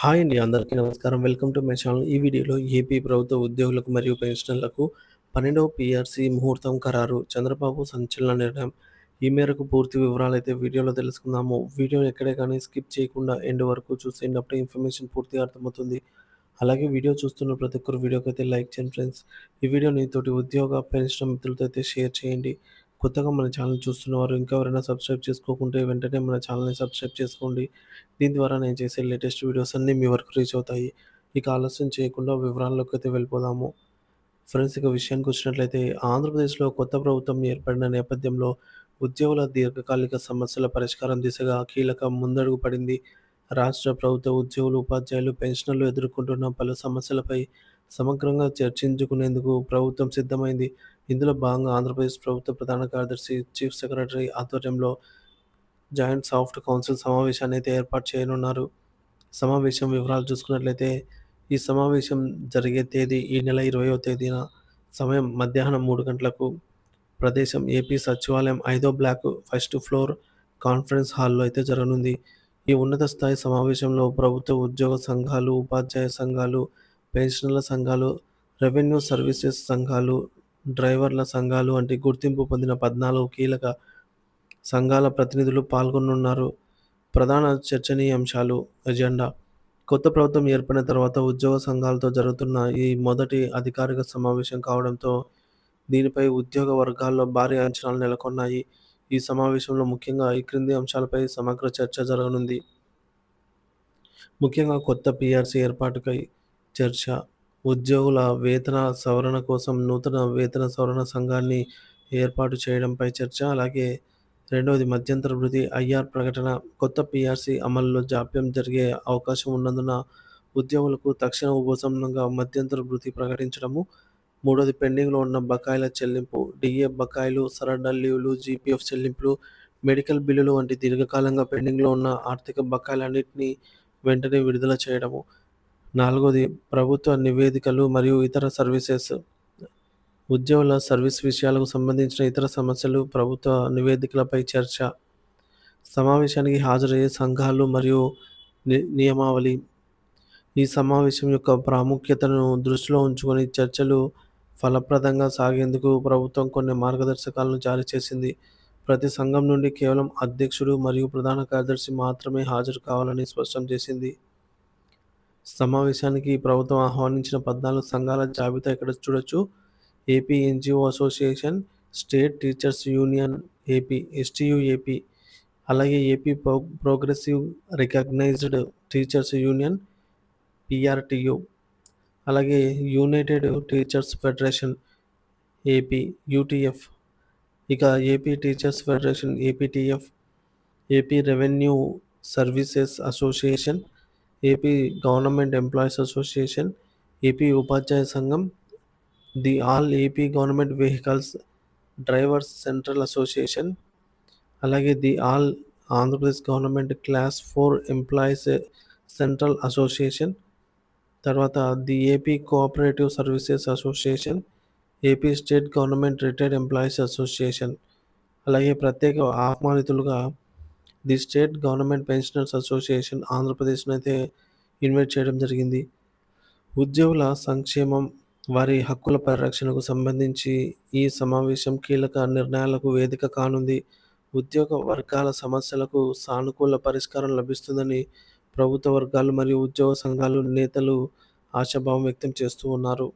Hi అండి అందరికీ నమస్కారం. Welcome to my channel. ఈ వీడియోలో ఏపీ ప్రభుత్వ ఉద్యోగులకు మరియు పెన్షనర్లకు పన్నెండవ పిఆర్సీ ముహూర్తం ఖరారు. చంద్రబాబు సంచలన నిర్ణయం. ఈ మేరకు పూర్తి వివరాలు అయితే వీడియోలో తెలుసుకుందాము. వీడియోని ఎక్కడే కానీ స్కిప్ చేయకుండా ఎండ్ వరకు చూసేటప్పుడు ఇన్ఫర్మేషన్ పూర్తిగా అర్థమవుతుంది. అలాగే వీడియో చూస్తున్న ప్రతి ఒక్కరు వీడియోకి అయితే లైక్ చేయండి ఫ్రెండ్స్. ఈ వీడియోని తోటి ఉద్యోగ పెన్షన్ మిత్రులతో అయితే షేర్ చేయండి. కొత్తగా మన ఛానల్ చూస్తున్నవారు ఇంకా ఎవరైనా సబ్స్క్రైబ్ చేసుకోకుంటే వెంటనే మన ఛానల్ని సబ్స్క్రైబ్ చేసుకోండి. దీని ద్వారా నేను చేసే లేటెస్ట్ వీడియోస్ అన్నీ మీ వరకు రీచ్ అవుతాయి. ఇక ఆలస్యం చేయకుండా వివరాల్లోకి అయితే వెళ్ళిపోదాము. ఫ్రెండ్స్ ఇక విషయానికి వచ్చినట్లయితే ఆంధ్రప్రదేశ్లో కొత్త ప్రభుత్వం ఏర్పడిన నేపథ్యంలో ఉద్యోగుల దీర్ఘకాలిక సమస్యల పరిష్కారం దిశగా కీలక ముందడుగు పడింది. రాష్ట్ర ప్రభుత్వ ఉద్యోగులు ఉపాధ్యాయులు పెన్షనర్లు ఎదుర్కొంటున్న పలు సమస్యలపై సమగ్రంగా చర్చించుకునేందుకు ప్రభుత్వం సిద్ధమైంది. ఇందులో భాగంగా ఆంధ్రప్రదేశ్ ప్రభుత్వ ప్రధాన కార్యదర్శి చీఫ్ సెక్రటరీ ఆధ్వర్యంలో జాయింట్ సాఫ్ట్ కౌన్సిల్ సమావేశాన్ని అయితే ఏర్పాటు చేయనున్నారు. సమావేశం వివరాలు చూసుకున్నట్లయితే ఈ సమావేశం జరిగే తేదీ ఈ నెల ఇరవయో తేదీన సమయం మధ్యాహ్నం మూడు గంటలకు. ప్రదేశం ఏపీ సచివాలయం ఐదో బ్లాక్ ఫస్ట్ ఫ్లోర్ కాన్ఫరెన్స్ హాల్లో అయితే జరగనుంది. ఈ ఉన్నత స్థాయి సమావేశంలో ప్రభుత్వ ఉద్యోగ సంఘాలు ఉపాధ్యాయ సంఘాలు పెన్షనర్ల సంఘాలు రెవెన్యూ సర్వీసెస్ సంఘాలు డ్రైవర్ల సంఘాలు వంటి గుర్తింపు పొందిన పద్నాలుగు కీలక సంఘాల ప్రతినిధులు పాల్గొనున్నారు. ప్రధాన చర్చనీయాంశాలు ఎజెండా. కొత్త ప్రభుత్వం ఏర్పడిన తర్వాత ఉద్యోగ సంఘాలతో జరుగుతున్న ఈ మొదటి అధికారిక సమావేశం కావడంతో దీనిపై ఉద్యోగ వర్గాల్లో భారీ అంచనాలు నెలకొన్నాయి. ఈ సమావేశంలో ముఖ్యంగా ఈ క్రింది అంశాలపై సమగ్ర చర్చ జరగనుంది. ముఖ్యంగా కొత్త పిఆర్సీ ఏర్పాటుకై చర్చ ఉద్యోగుల వేతన సవరణ కోసం నూతన వేతన సవరణ సంఘాన్ని ఏర్పాటు చేయడంపై చర్చ. అలాగే రెండవది మధ్యంతర వృద్ధి ఐఆర్ ప్రకటన. కొత్త పిఆర్సీ అమలులో జాప్యం జరిగే అవకాశం ఉన్నందున ఉద్యోగులకు తక్షణ ఉపశమనంగా మధ్యంతర వృద్ధి ప్రకటించడము. మూడోది పెండింగ్లో ఉన్న బకాయిల చెల్లింపు. డిఏ బకాయిలు సరెండర్ లీవ్లు జీపీఎఫ్ చెల్లింపులు మెడికల్ బిల్లులు వంటి దీర్ఘకాలంగా పెండింగ్లో ఉన్న ఆర్థిక బకాయిలన్నింటినీ వెంటనే విడుదల చేయడము. నాలుగోది ప్రభుత్వ నివేదికలు మరియు ఇతర సర్వీసెస్. ఉద్యోగుల సర్వీస్ విషయాలకు సంబంధించిన ఇతర సమస్యలు ప్రభుత్వ నివేదికలపై చర్చ. సమావేశానికి హాజరయ్యే సంఘాలు మరియు నియమావళి. ఈ సమావేశం యొక్క ప్రాముఖ్యతను దృష్టిలో ఉంచుకొని చర్చలు ఫలప్రదంగా సాగేందుకు ప్రభుత్వం కొన్ని మార్గదర్శకాలను జారీ చేసింది. ప్రతి సంఘం నుండి కేవలం అధ్యక్షుడు మరియు ప్రధాన కార్యదర్శి మాత్రమే హాజరు కావాలని స్పష్టం చేసింది. సమావేశానికి ప్రభుత్వం ఆహ్వానించిన పద్నాలుగు సంఘాల జాబితా ఇక్కడ చూడొచ్చు? AP NGO association state teachers union AP STU AP అలాగే AP pro progressive recognised teachers union PRTU అలాగే united teachers federation AP UTF ఇక AP teachers federation APTF AP revenue services association AP government employees association AP ఉపాధ్యాయ సంఘం the all AP government vehicles drivers central association అలాగే the all Andhra Pradesh government class four employees central association తర్వాత the AP cooperative services association AP state government retired employees association అలాగే ప్రత్యేక ఆహ్వానితులుగా the state government pensioners association ఆంధ్రప్రదేశ్ను అయితే invite చేయడం జరిగింది. ఉద్యోగుల సంక్షేమం వారి హక్కుల పరిరక్షణకు సంబంధించి ఈ సమావేశం కీలక నిర్ణయాలకు వేదిక కానుంది. ఉద్యోగ వర్గాల సమస్యలకు సానుకూల పరిష్కారం లభిస్తుందని ప్రభుత్వ వర్గాలు మరియు ఉద్యోగ సంఘాలు నేతలు ఆశాభావం వ్యక్తం చేస్తూ ఉన్నారు.